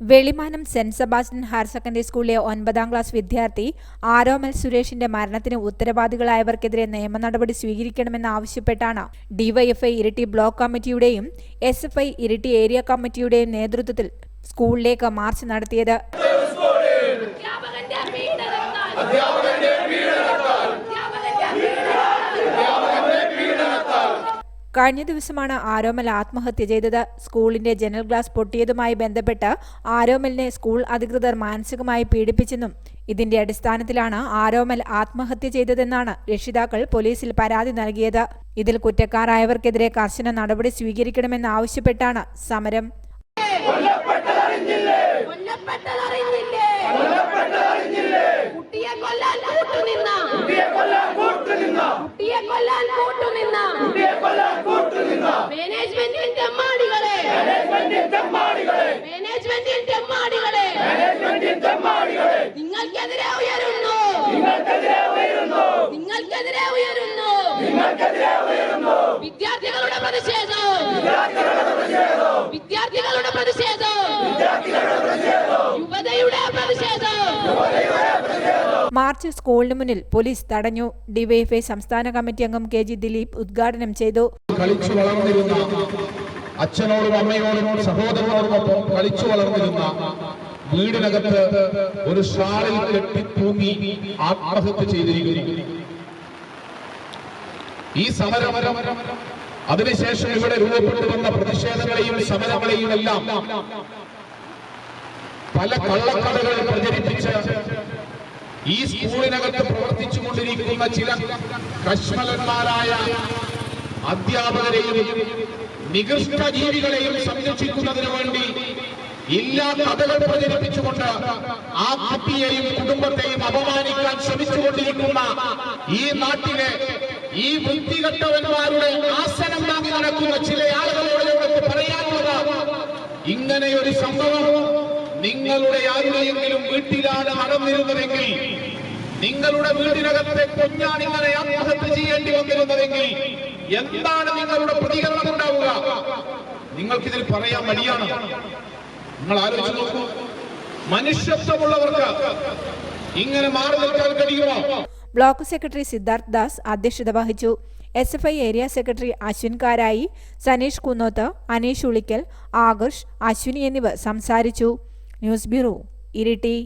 Velimanam Saint Sebastian higher secondary സ്കൂളിലെ ഒൻപതാം class വിദ്യാർത്ഥി ആരോമൽ സുരേഷിന്റെ മരണത്തിന് ഉത്തരവാദികളായവർക്കെതിരെ നിയമ നടപടി സ്വീകരിക്കണമെന്നാവശ്യപ്പെട്ടാണ് DYFI Iritty block കമ്മിറ്റിയുടെയും S F I Iritty area കമ്മിറ്റിയുടെയും നേതൃത്വത്തിൽ സ്കൂളിലേക്ക് മാർച്ച് നടത്തിയത്. കഴിഞ്ഞ ദിവസമാണ് ആരോമൽ ആത്മഹത്യ ചെയ്തത്. സ്കൂളിന്റെ ജനൽ ഗ്ലാസ് പൊട്ടിയതുമായി ബന്ധപ്പെട്ട് ആരോമലിനെ സ്കൂൾ അധികൃതർ മാനസികമായി പീഡിപ്പിച്ചെന്നും ഇതിന്റെ അടിസ്ഥാനത്തിലാണ് ആരോമൽ ആത്മഹത്യ ചെയ്തതെന്നാണ് രക്ഷിതാക്കൾ പോലീസിൽ പരാതി നൽകിയത്. ഇതിൽ കുറ്റക്കാരായവർക്കെതിരെ കർശന നടപടി സ്വീകരിക്കണമെന്നാവശ്യപ്പെട്ടാണ് സമരം. കുട്ടിയെ കൊല്ലാൻ കൂട്ടുനിന്ന? കുട്ടിയെ കൊല്ലാൻ വിദ്യാർത്ഥികളുടെ പ്രതിഷേധം. വിദ്യാർത്ഥികളുടെ പ്രതിഷേധം. യുവതയുടെ പ്രതിഷേധം. മാർച്ച് സ്കൂളിന് മുന്നിൽ പോലീസ് തടഞ്ഞു. ഡിവൈഎഫ്ഐ സംസ്ഥാന കമ്മിറ്റി അംഗം കെ ജി ദിലീപ് ഉദ്ഘാടനം ചെയ്തു. കളിച്ചു വളർന്നിരുന്ന അച്ഛനോടും അമ്മയോടും സഹോദരനോടുമൊപ്പം കളിച്ചു വളർന്നിരുന്ന വീടിനകത്ത് ഒരു ഷാളിൽ കെട്ടി തൂങ്ങി ആത്മഹത്യ ചെയ്തിരിക്കുന്നു. ഈ സമരം അതിനുശേഷം ഇവിടെ രൂപപ്പെട്ടു വന്ന പ്രതിഷേധങ്ങളെയും സമരങ്ങളെയും എല്ലാം പല കള്ളക്കഥകൾ പ്രചരിപ്പിച്ച് ഈ സ്കൂളിനകത്ത് പ്രവർത്തിച്ചു കൊണ്ടിരിക്കുന്ന ചില കശ്മലന്മാരായ അധ്യാപകരെയും നികൃഷ്ട ജീവികളെയും സംരക്ഷിക്കുന്നതിന് വേണ്ടി ഇല്ലാ കഥകൾ പ്രചരിപ്പിച്ചുകൊണ്ട് ആ കുട്ടിയെയും കുടുംബത്തെയും അപമാനിക്കാൻ ശ്രമിച്ചുകൊണ്ടിരിക്കുന്ന ഈ നാട്ടിലെ ഈ വൃത്തികെട്ടവന്മാരുടെ ആസനം വാങ്ങി നടക്കുന്ന ചില ആളുകളോട് ഞങ്ങൾക്ക് പറയാനുള്ളത് ഇങ്ങനെയൊരു സംഭവം നിങ്ങളുടെ ആരുടെയെങ്കിലും വീട്ടിലാണ് നടന്നിരുന്നതെങ്കിൽ നിങ്ങളുടെ വീടിനകത്തെ കുഞ്ഞാണ് ഇങ്ങനെ ആത്മഹത്യ ചെയ്യേണ്ടി വന്നിരുന്നതെങ്കിൽ എന്താണ് നിങ്ങളുടെ പ്രതികരണം ഉണ്ടാവുക? നിങ്ങൾക്കിതിൽ പറയാൻ മടിയാണ്. നിങ്ങൾ ആലോചിച്ച് നോക്കൂ. മനുഷ്യത്വമുള്ളവർക്ക് ഇങ്ങനെ മാറി നിൽക്കാൻ കഴിയുമോ? ബ്ലോക്ക് സെക്രട്ടറി സിദ്ധാർത്ഥ് ദാസ് അധ്യക്ഷത വഹിച്ചു. S F I area secretary Ashwin Karayi Saneesh Kunnoth Aneesh Ulikkal Akarsh Ashwini എന്നിവർ സംസാരിച്ചു. News bureau Iritty.